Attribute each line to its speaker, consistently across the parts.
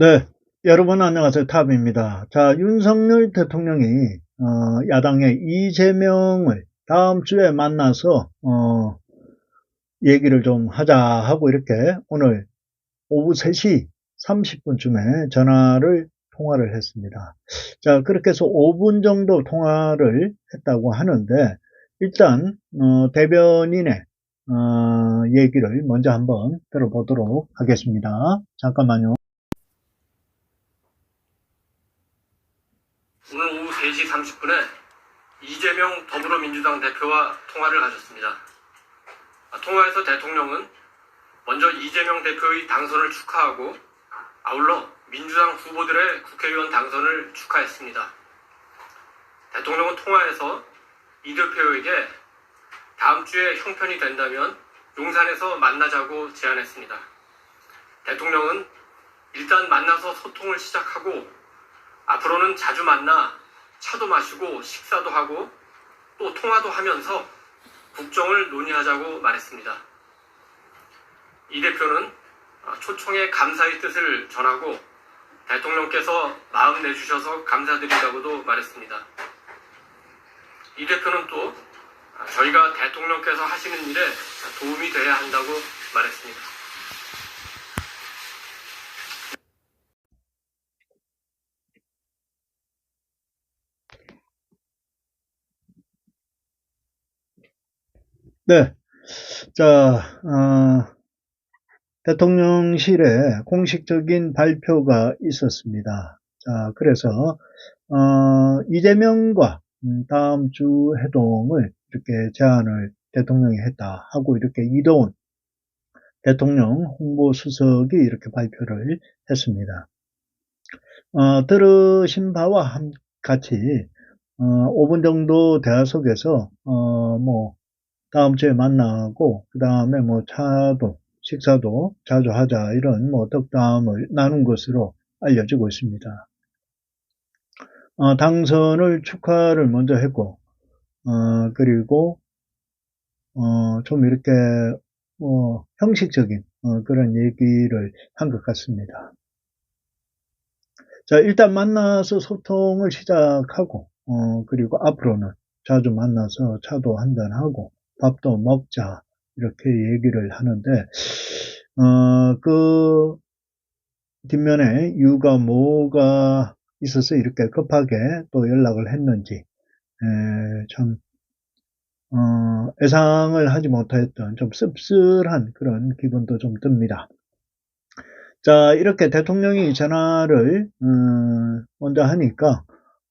Speaker 1: 네, 여러분 안녕하세요. 탑입니다. 자, 윤석열 대통령이 어, 야당의 이재명을 다음 주에 만나서 어, 얘기를 좀 하자 하고 이렇게 오늘 오후 3시 30분쯤에 전화를 통화를 했습니다. 자, 그렇게 해서 5분 정도 통화를 했다고 하는데 일단 어, 대변인의 어, 얘기를 먼저 한번 들어보도록 하겠습니다. 잠깐만요.
Speaker 2: 오늘 오후 3시 30분에 이재명 더불어민주당 대표와 통화를 가졌습니다. 아, 통화에서 대통령은 먼저 이재명 대표의 당선을 축하하고 아울러 민주당 후보들의 국회의원 당선을 축하했습니다. 대통령은 통화에서 이 대표에게 다음 주에 형편이 된다면 용산에서 만나자고 제안했습니다. 대통령은 일단 만나서 소통을 시작하고 앞으로는 자주 만나 차도 마시고 식사도 하고 또 통화도 하면서 국정을 논의하자고 말했습니다. 이 대표는 어, 초청에 감사의 뜻을 전하고 대통령께서 마음 내주셔서 감사드린다고도 말했습니다. 이 대표는 또 어, 저희가 대통령께서 하시는 일에 도움이 돼야 한다고 말했습니다.
Speaker 1: 네. 자, 어, 대통령실에 공식적인 발표가 있었습니다. 자, 그래서, 어, 이재명과 음, 다음 주 회동을 이렇게 제안을 대통령이 했다 하고 이렇게 이도훈 대통령 홍보수석이 이렇게 발표를 했습니다. 어, 들으신 바와 같이, 어, 5분 정도 대화 속에서, 어, 뭐, 다음 주에 만나고 그 다음에 뭐 차도 식사도 자주 하자 이런 뭐 덕담을 나눈 것으로 알려지고 있습니다. 어, 당선을 축하를 먼저 했고 어, 그리고 어, 좀 이렇게 뭐 형식적인 어, 그런 얘기를 한 것 같습니다. 자 일단 만나서 소통을 시작하고 어, 그리고 앞으로는 자주 만나서 차도 한잔 하고 밥도 먹자 이렇게 얘기를 하는데 어, 그 뒷면에 이유가 뭐가 있어서 이렇게 급하게 또 연락을 했는지 에, 참 어, 예상을 하지 못했던 좀 씁쓸한 그런 기분도 좀 듭니다. 자 이렇게 대통령이 전화를 음, 먼저 하니까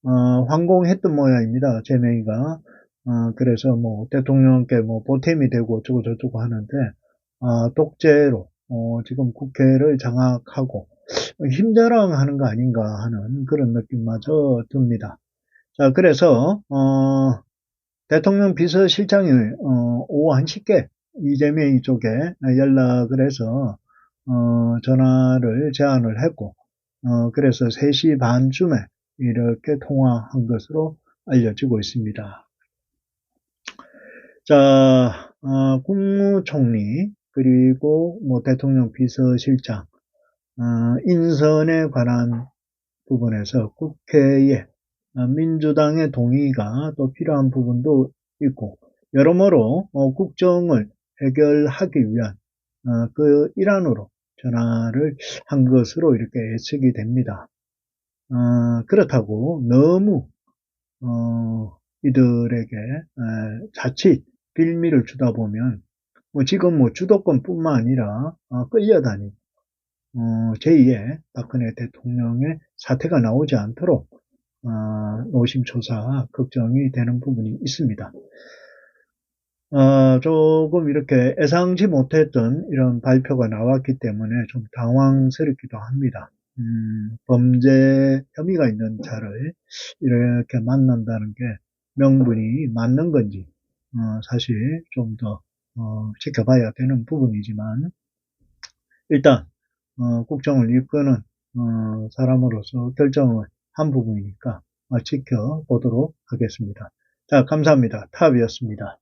Speaker 1: 어, 황공했던 모양입니다. 제명이가 어, 그래서 뭐 대통령께 뭐 보탬이 되고 어쩌고 저쩌고 하는데 어, 독재로 어, 지금 국회를 장악하고 힘자랑하는 거 아닌가 하는 그런 느낌마저 듭니다. 자 그래서 어, 대통령 비서실장이 어, 오후 1시께 이재명 쪽에 연락을 해서 어, 전화를 제안을 했고 어, 그래서 3시 반쯤에 이렇게 통화한 것으로 알려지고 있습니다. 자, 어, 국무총리 그리고 뭐 대통령 비서실장 어, 인선에 관한 부분에서 국회에 어, 민주당의 동의가 또 필요한 부분도 있고 여러모로 어, 국정을 해결하기 위한 어, 그 일환으로 전화를 한 것으로 이렇게 예측이 됩니다. 어, 그렇다고 너무 어, 이들에게 자칫 빌미를 주다 보면 뭐 지금 뭐 주도권뿐만 아니라 어, 끌려다니 어, 제2의 박근혜 대통령의 사태가 나오지 않도록 어, 노심초사 걱정이 되는 부분이 있습니다. 어, 조금 이렇게 예상치 못했던 이런 발표가 나왔기 때문에 좀 당황스럽기도 합니다. 음, 범죄 혐의가 있는 자를 이렇게 만난다는 게 명분이 맞는 건지 어, 사실 좀 더 어, 지켜봐야 되는 부분이지만 일단 어, 국정을 이끄는 어, 사람으로서 결정을 한 부분이니까 지켜보도록 하겠습니다. 자 감사합니다. 탑이었습니다.